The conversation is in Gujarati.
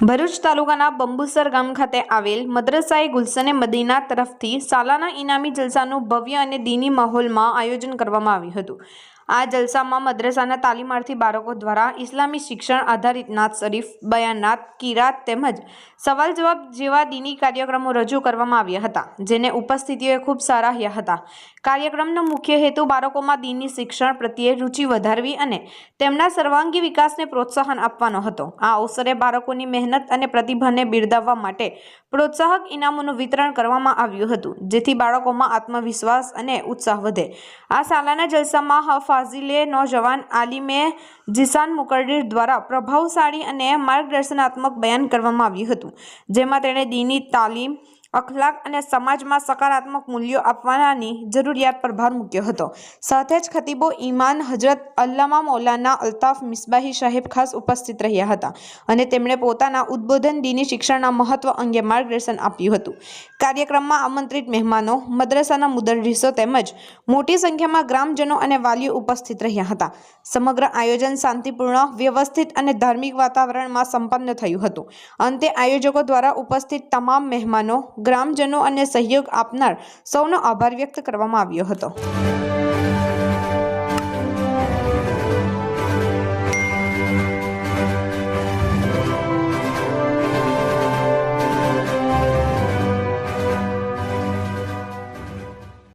ભરૂચ તાલુકાના બંબુસર ગામ ખાતે આવેલ મદ્રસાએ ગુલસને મદીના તરફથી સાલાના ઇનામી જલસાનું ભવ્ય અને દીની માહોલમાં આયોજન કરવામાં આવ્યું હતું. આ જલસામાં મદ્રસાના તાલીમાર્થી બાળકો દ્વારા ઇસ્લામી શિક્ષણ આધારિત નાત શરીફ, બયાનાત, કિરાત તેમજ સવાલ જવાબ જેવા દીની કાર્યક્રમો રજૂ કરવામાં આવ્યા હતા, જેને ઉપસ્થિતિઓએ ખૂબ સરાહ્યા હતા. કાર્યક્રમનો મુખ્ય હેતુ બાળકોમાં દીની શિક્ષણ પ્રત્યે રુચિ વધારવી અને તેમના સર્વાંગી વિકાસને પ્રોત્સાહન આપવાનો હતો. આ અવસરે બાળકોની મહેનત અને પ્રતિભાને બિરદાવવા માટે પ્રોત્સાહક ઇનામોનું વિતરણ કરવામાં આવ્યું હતું, જેથી બાળકોમાં આત્મવિશ્વાસ અને ઉત્સાહ વધે. આ શાળાના જલસામાં હફાઝિલે નોજવાન આલિમે જીસાન મુકરડીર દ્વારા પ્રભાવશાળી અને માર્ગદર્શનાત્મક બયાન કરવામાં આવ્યું હતું, જેમાં તેણે દીની તાલીમ અખલાક અને સમાજમાં સકારાત્મક મૂલ્યો આપવાની જરૂરિયાત પર ભાર મૂક્યો હતો. સાથે જ ખતીબો ઈમાન હજરત અલ્લામા મૌલાના અલ્તાફ મિસબાહી સાહેબ ખાસ ઉપસ્થિત રહ્યા હતા અને તેમણે પોતાના ઉદ્બોધન દીની શિક્ષણના મહત્વ અંગે માર્ગદર્શન આપ્યું હતું. કાર્યક્રમમાં આમંત્રિત મહેમાનો, મદ્રસાના મુદરરીસો તેમજ મોટી સંખ્યામાં ગ્રામજનો અને વાલીઓ ઉપસ્થિત રહ્યા હતા. સમગ્ર આયોજન શાંતિપૂર્ણ, વ્યવસ્થિત અને ધાર્મિક વાતાવરણમાં સંપન્ન થયું હતું. અંતે આયોજકો દ્વારા ઉપસ્થિત તમામ મહેમાનો ગ્રામજનો અને સહયોગ આપનાર સૌનો આભાર વ્યક્ત કરવામાં આવ્યો હતો.